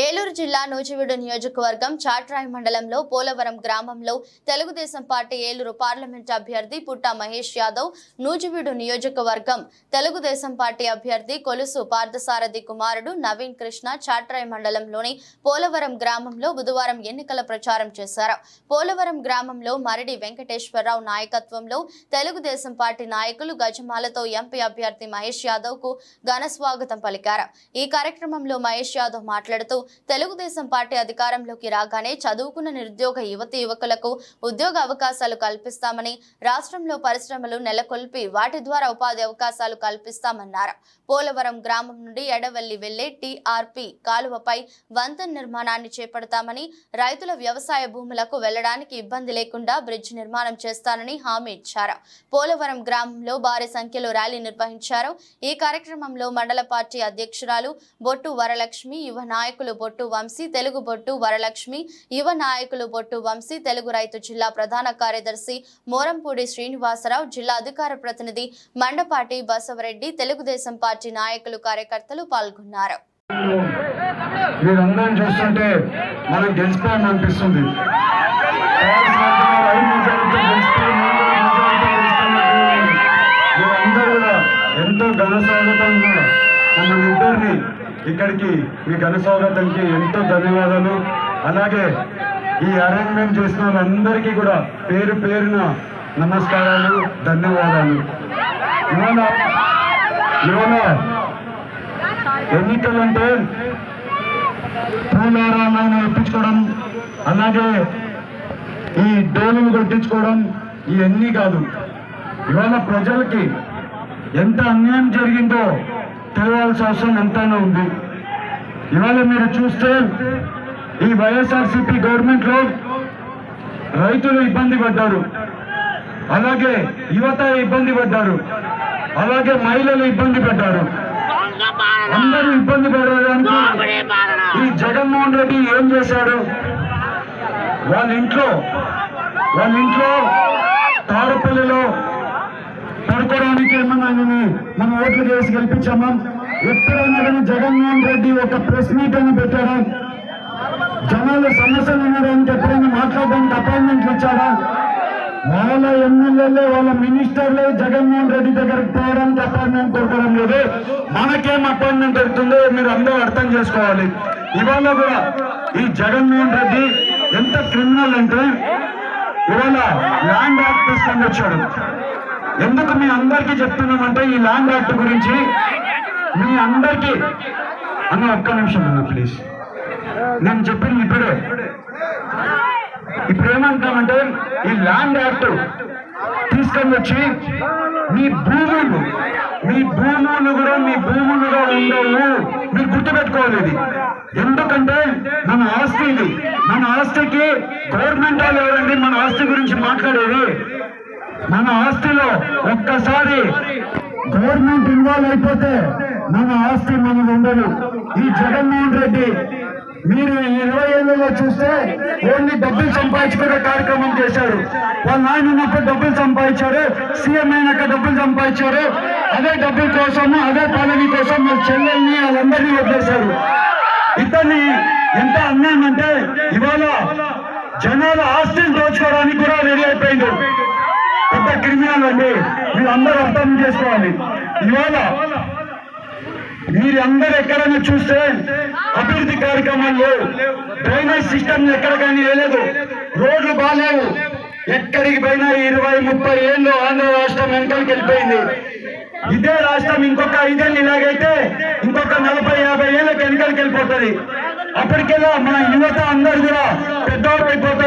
ఏలూరు జిల్లా నూజివీడు నియోజకవర్గం చాట్రాయి మండలంలో పోలవరం గ్రామంలో తెలుగుదేశం పార్టీ ఏలూరు పార్లమెంట్ అభ్యర్థి పుట్ట మహేష్ యాదవ్ నూజివీడు నియోజకవర్గం తెలుగుదేశం పార్టీ అభ్యర్థి కొలుసు పార్థసారథి కుమారుడు నవీన్ కృష్ణ చాట్రాయి మండలంలోని పోలవరం గ్రామంలో బుధవారం ఎన్నికల ప్రచారం చేశారు. పోలవరం గ్రామంలో మరడి వెంకటేశ్వరరావు నాయకత్వంలో తెలుగుదేశం పార్టీ నాయకులు గజమాలతో ఎంపీ అభ్యర్థి మహేష్ యాదవ్కు ఘన స్వాగతం పలికారు. ఈ కార్యక్రమంలో మహేష్ యాదవ్ మాట్లాడుతూ తెలుగుదేశం పార్టీ అధికారంలోకి రాగానే చదువుకున్న నిరుద్యోగ యువతి యువకులకు ఉద్యోగ అవకాశాలు కల్పిస్తామని రాష్ట్రంలో పరిశ్రమలు నెలకొల్పి వాటి ద్వారా ఉపాధి అవకాశాలు కల్పిస్తామన్నారు. పోలవరం గ్రామం నుండి ఎడవెల్లి వెళ్ళే టీఆర్పీ కాలువపై వంతెన నిర్మాణాన్ని చేపడతామని రైతుల వ్యవసాయ భూములకు వెళ్ళడానికి ఇబ్బంది లేకుండా బ్రిడ్జ్ నిర్మాణం చేస్తానని హామీ ఇచ్చారు. పోలవరం గ్రామంలో భారీ సంఖ్యలో ర్యాలీ నిర్వహించారు. ఈ కార్యక్రమంలో మండల పార్టీ అధ్యక్షురాలు బొట్టు వరలక్ష్మి యువ నాయకులు బొట్టు వంశీ తెలుగు బొట్టు వరలక్ష్మి యువ నాయకులు బొట్టు వంశీ తెలుగు రైతు జిల్లా ప్రధాన కార్యదర్శి మోరంపూడి శ్రీనివాసరావు జిల్లా అధికార ప్రతినిధి మండపాటి బసవరెడ్డి తెలుగుదేశం పార్టీ నాయకులు కార్యకర్తలు పాల్గొన్నారు. మీరందరం చూస్తుంటే మనం గెలిచిపోయాం ఇక్కడికి ఈ ఘన ఎంతో ధన్యవాదాలు. అలాగే ఈ అరేంజ్మెంట్ చేసిన వాళ్ళందరికీ కూడా పేరు పేరున నమస్కారాలు ధన్యవాదాలు. ఇవాళ ఇవాళ ఎన్నికలంటే పూలారాలను ఇప్పించుకోవడం అలాగే ఈ డోలును కొట్టించుకోవడం ఇవన్నీ కాదు. ఇవాళ ప్రజలకి ఎంత అన్యాయం జరిగిందో తెలియాల్సిన అవసరం ఎంతైనా ఉంది. ఇవాళ మీరు చూస్తే ఈ వైఎస్ఆర్సీపీ గవర్నమెంట్లో రైతులు ఇబ్బంది పడ్డారు. అలాగే యువత ఇబ్బంది పడ్డారు. అలాగే మహిళలు ఇబ్బంది పడ్డారు. అందరూ ఇబ్బంది పడడానికి ఈ జగన్మోహన్ రెడ్డి ఏం చేశాడు? వాళ్ళ ఇంట్లో వాళ్ళ ఇంట్లో తాడపల్లిలో పడుకోవడానికి ఏమన్నా మనం ఓట్లు చేసి గెలిపించామా? ఎప్పుడైనా కానీ జగన్మోహన్ రెడ్డి ఒక ప్రెస్ మీట్ అని పెట్టారా జనాలు సమస్యలు ఉన్నారంటే ఎప్పుడైనా మాట్లాడడానికి అపాయింట్మెంట్లు ఇచ్చారా వాళ్ళ ఎమ్మెల్యేలే వాళ్ళ మినిస్టర్లే జగన్మోహన్ రెడ్డి దగ్గరికి పోవడానికి అపాయింట్మెంట్ దొరకడం లేదు. మనకేం అపాయింట్మెంట్ దొరుకుతుందో మీరు అందరూ అర్థం చేసుకోవాలి. ఇవాళ కూడా ఈ జగన్మోహన్ రెడ్డి ఎంత క్రిమినల్ అంటే ఇవాళ ల్యాండ్ యాక్ట్ తీసుకొని వచ్చాడు. ఎందుకు మీ అందరికీ చెప్తున్నామంటే ఈ ల్యాండ్ యాక్ట్ గురించి? మీ అందరికీ. అన్న ఒక్క నిమిషం అన్న ప్లీజ్. నేను చెప్పింది ఇప్పుడే. ఇప్పుడు ఏమంటామంటే ఈ ల్యాండ్ యాక్ట్ తీసుకొని వచ్చి మీ భూములు మీ భూములు కూడా మీ భూములుగా ఉండవు. మీరు గుర్తుపెట్టుకోవాలి ఇది. ఎందుకంటే మన ఆస్తి ఇది మన ఆస్తికి గవర్నమెంట్ వాళ్ళు ఎవరండి? మన ఆస్తి గురించి మాట్లాడేది మన ఆస్తిలో ఒక్కసారి గవర్నమెంట్ ఇన్వాల్వ్ అయిపోతే మన ఆస్తి మనది ఉండదు. ఈ జగన్మోహన్ రెడ్డి మీరు ఇరవై ఏళ్ళలో చూస్తే ఓన్లీ డబ్బులు సంపాదించుకునే కార్యక్రమం చేశారు. వాళ్ళ నాయన ఉన్నప్పుడు డబ్బులు సంపాదించారు సీఎం అయినాక డబ్బులు సంపాదించారు. అదే డబ్బుల కోసం అదే పదవి కోసం వాళ్ళ చెల్లెల్ని వాళ్ళందరినీ వదిలేశారు. ఇతన్ని ఎంత అన్యాయం అంటే ఇవాళ జనాల ఆస్తిని దోచుకోవడానికి కూడా రెడీ అయిపోయింది క్రిమినల్ అండి మీరు అందరూ అర్థం చేసుకోవాలి. ఇవాళ మీరు ఎక్కడైనా చూస్తే అభివృద్ధి కార్యక్రమాలు డ్రైనేజ్ సిస్టమ్ ఎక్కడ కానీ వేయలేదు. రోడ్లు బాగాలేవు. ఎక్కడికి పోయినా ఇరవై ముప్పై ఏళ్ళు ఆంధ్ర రాష్ట్రం వెనకాలకి వెళ్ళిపోయింది. ఇదే రాష్ట్రం ఇంకొక ఐదేళ్ళు ఇలాగైతే ఇంకొక నలభై యాభై ఏళ్ళకి వెనకాలకి వెళ్ళిపోతుంది. అప్పటికెలా మన యువత అందరు కూడా పెద్దవాళ్ళు అయిపోతారు.